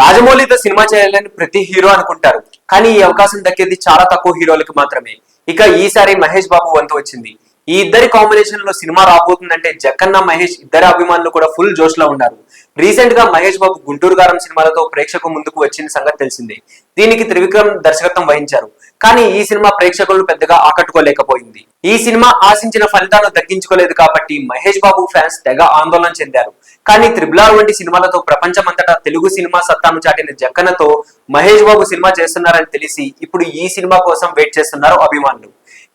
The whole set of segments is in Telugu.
రాజమౌళితో సినిమా చేయాలని ప్రతి హీరో అనుకుంటారు. కానీ ఈ అవకాశం దక్కేది చాలా తక్కువ హీరోలకు మాత్రమే. ఇక ఈసారి మహేష్ బాబు వంతు వచ్చింది. ఈ ఇద్దరి కాంబినేషన్లో సినిమా రాబోతుందంటే జక్కన్న మహేష్ ఇద్దరి అభిమానులు కూడా ఫుల్ జోష్లో ఉన్నారు. రీసెంట్గా మహేష్ బాబు గుంటూరు గారం సినిమాలతో ప్రేక్షకు ముందుకు వచ్చిన సంగతి తెలిసిందే. దీనికి త్రివిక్రమ్ దర్శకత్వం వహించారు. కానీ ఈ సినిమా ప్రేక్షకులను పెద్దగా ఆకట్టుకోలేకపోయింది. ఈ సినిమా ఆశించిన ఫలితాలు దక్కించుకోలేదు కాబట్టి మహేష్ బాబు ఫ్యాన్స్ తెగ ఆందోళన చెందారు. కానీ త్రిబులార్ వంటి సినిమాలతో ప్రపంచమంతటా తెలుగు సినిమా సత్తాను చాటిన జక్కనతో మహేష్ బాబు సినిమా చేస్తున్నారని తెలిసి ఇప్పుడు ఈ సినిమా కోసం వెయిట్ చేస్తున్నారు అభిమానులు.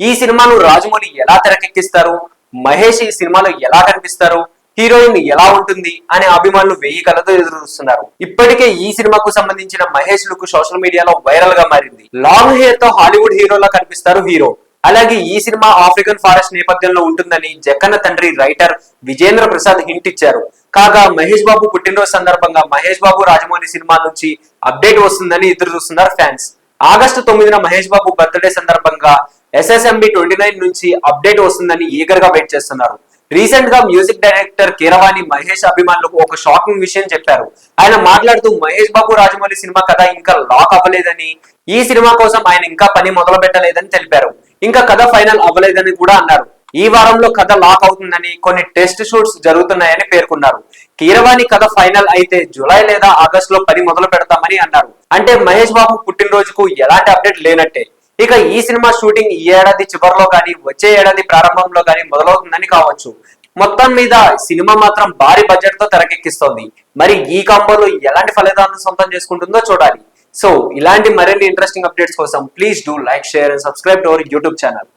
ఈ సినిమాను రాజమౌళి ఎలా తెరకెక్కిస్తారు? మహేష్ ఈ సినిమాలో ఎలా కనిపిస్తారు? హీరోయిన్ ఎలా ఉంటుంది అనే అభిమానులు వెయ్యి కళ్ళతో ఎదురు చూస్తున్నారు. ఇప్పటికే ఈ సినిమాకు సంబంధించిన మహేష్ లుక్ సోషల్ మీడియాలో వైరల్గా మారింది. లాంగ్ హెయిర్తో హాలీవుడ్ హీరోలా కనిపిస్తారు హీరో. అలాగే ఈ సినిమా ఆఫ్రికన్ ఫారెస్ట్ నేపథ్యంలో ఉంటుందని జక్కన్న తండ్రి రైటర్ విజేంద్ర ప్రసాద్ హింట్ ఇచ్చారు. కాగా మహేష్ బాబు పుట్టినరోజు సందర్భంగా మహేష్ బాబు రాజమౌళి సినిమా నుంచి అప్డేట్ వస్తుందని ఎదురు చూస్తున్నారు ఫ్యాన్స్. ఆగస్టు తొమ్మిదిన మహేష్ బాబు బర్త్డే సందర్భంగా ఎస్ఎస్ఎంబి ట్వంటీ నైన్ నుంచి అప్డేట్ వస్తుందని ఈగర్గా వెయిట్ చేస్తున్నారు. రీసెంట్గా మ్యూజిక్ డైరెక్టర్ కీరవాణి మహేష్ అభిమానులకు ఒక షాకింగ్ విషయం చెప్పారు. ఆయన మాట్లాడుతూ మహేష్ బాబు రాజమౌళి సినిమా కథ ఇంకా లాక్ అవ్వలేదని ఈ సినిమా కోసం ఆయన ఇంకా పని మొదలు పెట్టలేదని తెలిపారు. ఇంకా కథ ఫైనల్ అవ్వలేదని కూడా అన్నారు. ఈ వారంలో కథ లాక్ అవుతుందని కొన్ని టెస్ట్ షూట్స్ జరుగుతున్నాయని పేర్కొన్నారు. కీరవాణి కథ ఫైనల్ అయితే జూలై లేదా ఆగస్ట్లో పని మొదలు పెడతామని అన్నారు. అంటే మహేష్ బాబు పుట్టినరోజుకు ఎలాంటి అప్డేట్ లేనట్టే. ఇక ఈ సినిమా షూటింగ్ ఈ ఏడాది చివరిలో కానీ వచ్చే ఏడాది ప్రారంభంలో కానీ మొదలవుతుందని కావచ్చు. మొత్తం మీద సినిమా మాత్రం భారీ బడ్జెట్తో తెరకెక్కిస్తోంది. మరి ఈ కాంబోలో ఎలాంటి ఫలితాలను సొంతం చేసుకుంటుందో చూడాలి. సో ఇలాంటి మరిన్ని ఇంట్రెస్టింగ్ అప్డేట్స్ కోసం please do like share and subscribe to our YouTube channel